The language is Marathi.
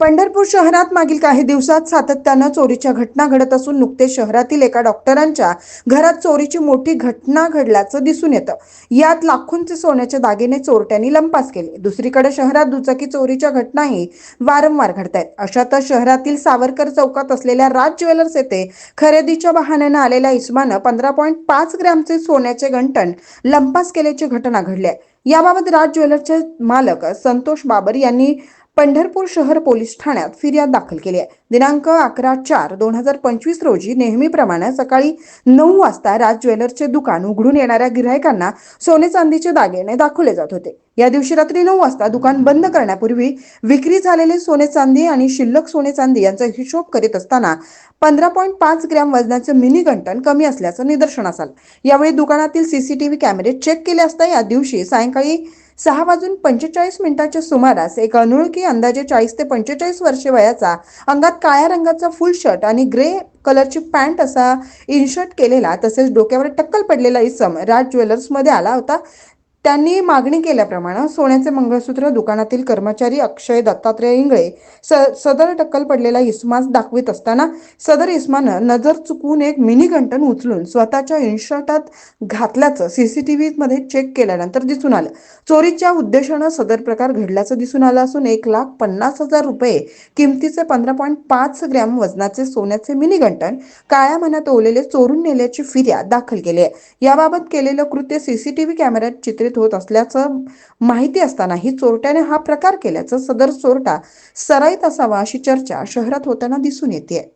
पंढरपूर शहरात मागील काही दिवसात सातत्यानं चोरीच्या घटना घडत असून नुकतेच शहरातील एका डॉक्टरांच्या घरात चोरीची मोठी घटना घडल्याचं दिसून येतं. यात लाखोंचे सोन्याचे दागिने चोरट्यांनी लंपास केले. दुसरीकडे शहरात दुचाकी चोरीच्या घटनाही वारंवार घडत आहेत अशातच शहरातील सावरकर चौकात असलेल्या राज ज्वेलर्स येथे खरेदीच्या बहाण्यानं आलेल्या इस्मानं पंधरा पॉईंट पाच ग्रॅमचे सोन्याचे गंटण लंपास केल्याची घटना घडली आहे. याबाबत राज ज्वेलर्सचे मालक संतोष बाबर यांनी पंढरपूर शहर पोलीस ठाण्यात फिर्याद दाखल केली आहे. दिनांक अकरा चार दोन हजार पंचवीस रोजी नेहमीप्रमाणे सकाळी नऊ वाजता राज ज्वेलर्सचे दुकान उघडून येणाऱ्या गिरायकांना सोने चांदीचे दागिने दाखवले जात होते. या दिवशी रात्री नऊ वाजता दुकान बंद करण्यापूर्वी विक्री झालेले सोने चांदी आणि शिल्लक सोने चांदी यांचा हिशोब करीत असताना पंधरा पॉईंट पाच ग्रॅम वजनाचे मिनी गंटन कमी असल्याचं निदर्शनास आलं. यावेळी दुकानातील सीसीटीव्ही कॅमेरे चेक केले असता या दिवशी सायंकाळी सहा वाजून पंचेचाळीस मिनिटाच्या सुमारास एक अनोळखी अंदाजे चाळीस ते पंचेचाळीस वर्षे वयाचा अंगात काळ्या रंगाचा फुल शर्ट आणि ग्रे कलरची पॅन्ट असा इनशर्ट केलेला तसेच डोक्यावर टक्कल पडलेला इसम राज ज्वेलर्समध्ये आला होता. त्यांनी मागणी केल्याप्रमाणे सोन्याचे मंगळसूत्र दुकानातील कर्मचारी अक्षय दत्तात्रय इंगळे स सदर टक्कल पडलेला इस्मास दाखवित असताना सदर इस्मानं नजर चुकवून एक मिनी गंटन उचलून स्वतःच्या इन्शर्टात घातल्याचं सीसीटीव्ही मध्ये चेक केल्यानंतर दिसून आलं. चोरीच्या उद्देशानं सदर प्रकार घडल्याचं दिसून आलं असून एक लाख पन्नास हजार रुपये किमतीचे पंधरा पॉईंट पाच ग्रॅम वजनाचे सोन्याचे मिनी गंटन काळ्या मनात ओलेले चोरून नेल्याची फिर्याद दाखल केली आहे. याबाबत केलेलं कृत्य सीसीटीव्ही कॅमेऱ्यात चित्रित होत असल्याचं माहिती असतानाही चोरट्याने हा प्रकार केल्याचं सदर चोरटा सराईत असावा अशी चर्चा शहरात होताना दिसून येते